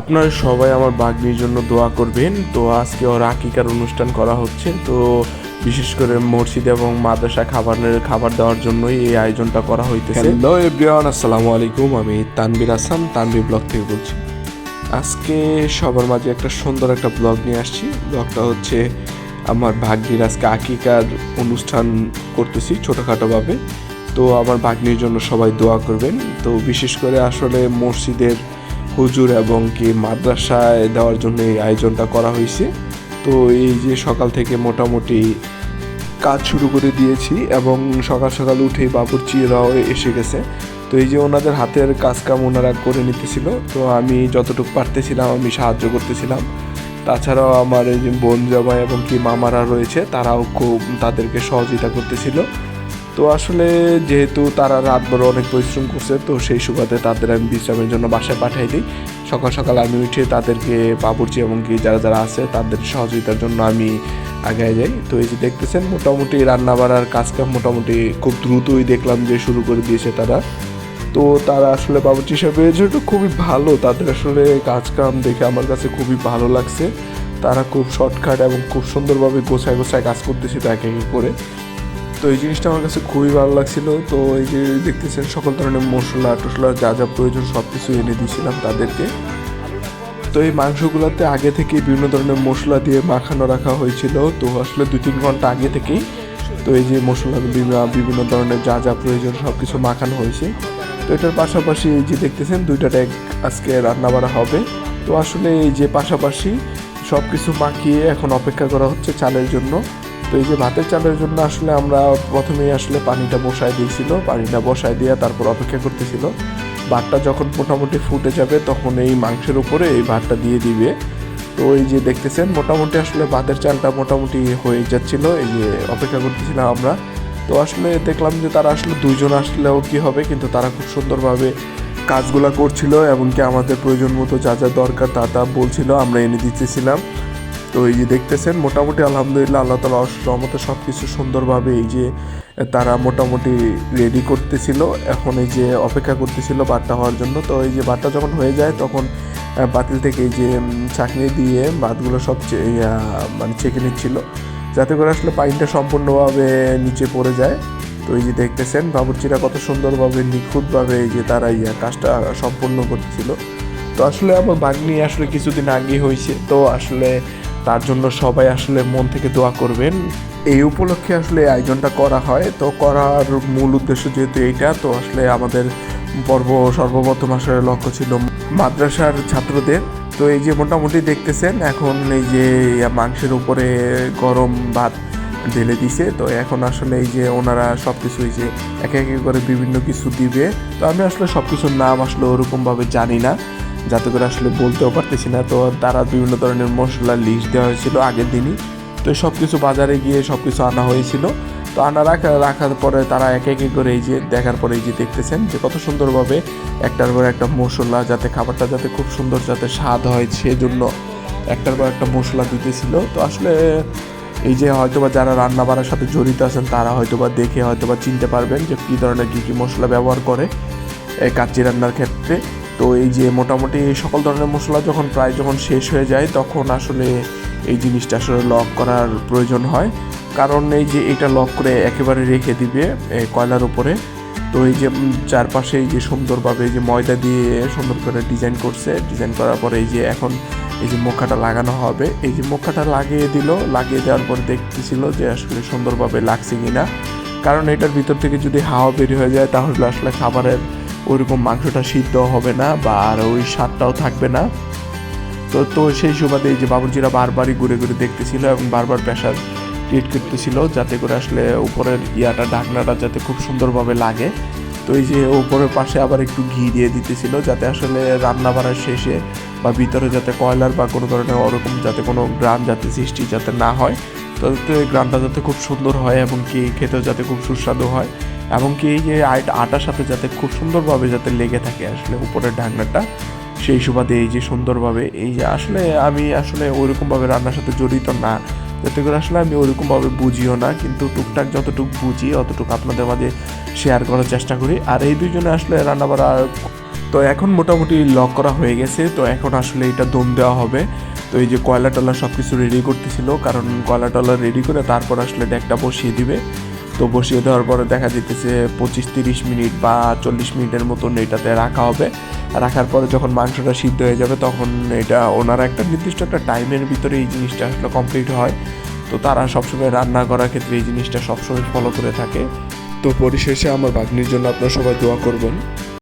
আপনারা সবাই আমার বাগনির জন্য দোয়া করবেন। তো আজকে ওর আকিকার অনুষ্ঠান করা হচ্ছে। তো বিশেষ করে মসজিদ এবং মাদ্রাসা খাবারের খাবার দেওয়ার জন্যই এই আয়োজনটা করা হইতেছে। এভরিওয়ান আসসালামু আলাইকুম। আমি তানবির আসাম তানবির ব্লগ থেকে বলছি। আজকে সবার মাঝে একটা সুন্দর একটা ব্লগ নিয়ে আসছি। ব্লগটা হচ্ছে আমার ভাগ্নির আজকে আকিকার অনুষ্ঠান করতেছি ছোটোখাটোভাবে। তো আমার ভাগ্নির জন্য সবাই দোয়া করবেন। তো বিশেষ করে আসলে মসজিদের হুজুর এবং কি মাদ্রাসায় দেওয়ার জন্য এই আয়োজনটা করা হয়েছে। তো এই যে সকাল থেকে মোটামুটি কাজ শুরু করে দিয়েছি এবং সকাল সকাল উঠে বাবুর্চিরাও এসে গেছে। তো এই যে ওনাদের হাতের কাজ কাম ওনারা করে নিতেছিল, তো আমি যতটুকু পারতেছিলাম আমি সাহায্য করতেছিলাম। তাছাড়াও আমার এই যে বোন জামাই এবং কি মামারা রয়েছে, তারাও খুব তাদেরকে সহযোগিতা করতেছিল। তো আসলে যেহেতু তারা রাত বড় অনেক পরিশ্রম করছে, তো সেই সুবাদে তাদের আমি বিশ্রামের জন্য বাসায় পাঠাই দিই। সকাল সকাল আমি উঠে তাদেরকে, বাবুর্চি এবং কি যারা যারা আছে তাদের সহযোগিতার জন্য আমি আগে যাই। তো এই যে দেখতেছেন, মোটামুটি রান্না বাড়ার কাজকাম মোটামুটি খুব দ্রুতই দেখলাম যে শুরু করে দিয়েছে তারা। তো তারা আসলে বাবুর্চি হিসাবে যেহেতু খুবই ভালো, তাদের আসলে কাজ কাম দেখে আমার কাছে খুবই ভালো লাগছে। তারা খুব শর্টকাট এবং খুব সুন্দরভাবে গোছায় গোছায় কাজ করতেছিল এক এক করে। তো এই জিনিসটা আমার কাছে খুবই ভালো লাগছিল। তো এই যে দেখতেছেন, সকল ধরনের মশলা টশলা যা যা প্রয়োজন সব কিছু এনে দিয়েছিলাম তাদেরকে। তো এই মাংসগুলোতে আগে থেকেই বিভিন্ন ধরনের মশলা দিয়ে মাখানো রাখা হয়েছিল। তো আসলে দু তিন ঘণ্টা আগে থেকেই তো এই যে মশলা বিভিন্ন- ধরনের যা যা প্রয়োজন সব কিছু মাখানো হয়েছে। তো এটার পাশাপাশি এই যে দেখতেছেন, দুইটা ডেক আজকে রান্না বাড়া হবে। তো আসলে এই যে পাশাপাশি সব কিছু মাখিয়ে এখন অপেক্ষা করা হচ্ছে চালের জন্য। তো এই যে ভাতের চালের জন্য আসলে আমরা প্রথমেই আসলে পানিটা বসায় দিয়েছিল, পানিটা বসায় দিয়ে তারপর অপেক্ষা করতেছিল। ভাতটা যখন মোটামুটি ফুটে যাবে তখন এই মাংসের উপরে এই ভাতটা দিয়ে দিবে। তো এই যে দেখতেছেন, মোটামুটি আসলে ভাতের চালটা মোটামুটি হয়ে যাচ্ছিল, এই যে অপেক্ষা করতেছিলাম আমরা। তো আসলে দেখলাম যে তারা আসলে দুইজন আসলেও কি হবে, কিন্তু তারা খুব সুন্দরভাবে কাজগুলো করছিল, এমনকি আমাদের প্রয়োজন মতো যা যা দরকার তা তা বলছিল, আমরা এনে দিতেছিলাম। তো এই যে দেখতেছেন, মোটামুটি আলহামদুলিল্লাহ আল্লাহ তালা রহমতে সব কিছু সুন্দরভাবে এই যে তারা মোটামুটি রেডি করতেছিল। এখন এই যে অপেক্ষা করতেছিল বাটটা হওয়ার জন্য। তো এই যে বাটটা যখন হয়ে যায়, তখন বাতিল থেকে এই যে চাকনি দিয়ে ভাতগুলো সব মানে চেকে নিচ্ছিল। যাতে করে আসলে পাইনটা সম্পূর্ণভাবে নিচে পড়ে যায়। তো এই যে দেখতেছেন, বাবুর্চিরা কত সুন্দরভাবে, নিখুঁতভাবে এই যে তারা ইয়া, কাজটা সম্পূর্ণ করতেছিল। তো আসলে আমার বাগনি আসলে কিছুদিন আগে হয়েছে তো আসলে তার জন্য সবাই আসলে মন থেকে দোয়া করবেন। এই উপলক্ষে আসলে আয়োজনটা করা হয়। তো করার মূল উদ্দেশ্য যেহেতু এইটা, তো আসলে আমাদের পর্ব সর্বপ্রথম আসলে লক্ষ্য ছিল মাদ্রাসার ছাত্রদের। তো এই যে মোটামুটি দেখতেছেন, এখন এই যে মাংসের উপরে গরম ভাত ঢেলে দিছে। তো এখন আসলে এই যে ওনারা সব কিছু এই যে একে একে করে বিভিন্ন কিছু দিবে। তো আমি আসলে সব কিছুর নাম আসলে ওরকমভাবে জানি না। যাতে করে আসলে বলতেও পারতেছি না। তো তারা বিভিন্ন ধরনের মশলা লিস্ট দেওয়া হয়েছিল আগের দিনই। তো সব কিছু বাজারে গিয়ে সব কিছু আনা হয়েছিল। তো আনা রাখা, রাখার পরে তারা একে একে করে এই যে দেখার পরে এই যে দেখতেছেন যে কত সুন্দরভাবে একটার পর একটা মশলা যাতে খাবারটা যাতে খুব সুন্দর যাতে স্বাদ হয় সেজন্য একটার পর একটা মশলা দিতেছিল। তো আসলে এই যে হয়তোবা যারা রান্না বান্নার সাথে জড়িত আছেন তারা হয়তোবা দেখে হয়তোবা চিনতে পারবেন যে কী ধরনের কী কী মশলা ব্যবহার করে এই কাচ্চি রান্নার ক্ষেত্রে। তো এই যে মোটামুটি সকল ধরনের মশলা যখন প্রায় যখন শেষ হয়ে যায়, তখন আসলে এই জিনিসটা আসলে লক করার প্রয়োজন হয়। কারণ এই যে এটা লক করে একেবারে রেখে দিবে কয়লার উপরে। তো এই যে চারপাশে এই যে সুন্দরভাবে এই যে ময়দা দিয়ে সুন্দর করে ডিজাইন করছে। ডিজাইন করার পরে এই যে এখন এই যে মুখাটা লাগানো হবে। এই যে মুখাটা লাগিয়ে দিল, লাগিয়ে দেওয়ার পর দেখতেছিল যে আসলে সুন্দরভাবে লাগছে কিনা। কারণ এটার ভিতর থেকে যদি হাওয়া বের হয়ে যায়, তাহলে আসলে খাবারের ওইরকম মাংসটা সিদ্ধ হবে না বা আর ওই স্বাদটাও থাকবে না। তো তো সেই সুবাদে এই যে বাবুর্চিরা বারবারই ঘুরে ঘুরে দেখতেছিল এবং বারবার প্রেশার ক্রিয়েট করতেছিল যাতে করে আসলে উপরের ইয়াটা, ঢাকনাটা যাতে খুব সুন্দরভাবে লাগে। তো এই যে উপরের পাশে আবার একটু ঘি দিয়ে দিতেছিল যাতে আসলে রান্না বাড়ার শেষে বা ভিতরে যাতে কয়লার বা কোনো ধরনের ওরকম যাতে কোনো গ্রাম যাতে সৃষ্টি যাতে না হয়। তো গ্রামটা যাতে খুব সুন্দর হয় এবং কি খেতেও যাতে খুব সুস্বাদু হয়। এবং কি এই যে আট- আটার সাথে যাতে খুব সুন্দরভাবে যাতে লেগে থাকে আসলে উপরের ঢাকনাটা, সেই সুবাদে এই যে সুন্দরভাবে, এই যে আসলে আমি আসলে ওইরকমভাবে রান্নার সাথে জড়িত না। যাতে করে আসলে আমি ওইরকমভাবে বুঝিও না, কিন্তু টুকটাক যতটুকু বুঝি, অতটুকু আপনাদের মাঝে শেয়ার করার চেষ্টা করি। আর এই দুইজনে আসলে রান্না বাড়া তো এখন মোটামুটি লক করা হয়ে গেছে, তো এখন আসলে এটা দম দেওয়া হবে। তো এই যে কয়লা টলা সব কিছু রেডি করতেছিল, কারণ কয়লা টলা রেডি করে তারপর আসলে ডেকটা বসিয়ে দিবে। তো বসিয়ে দেওয়ার পরে দেখা যেতেছে পঁচিশ, তিরিশ মিনিট বা চল্লিশ মিনিটের মতন এটাতে রাখা হবে। রাখার পরে যখন মাংসটা সিদ্ধ হয়ে যাবে তখন এটা ওনারা একটা নির্দিষ্ট একটা টাইমের ভিতরে এই জিনিসটা আসলে কমপ্লিট হয়। তো তারা সবসময় রান্না করার ক্ষেত্রে এই জিনিসটা সবসময় ফলো করে থাকে। তো পরিশেষে আমার বাগনির জন্য আপনারা সবাই দোয়া করবেন।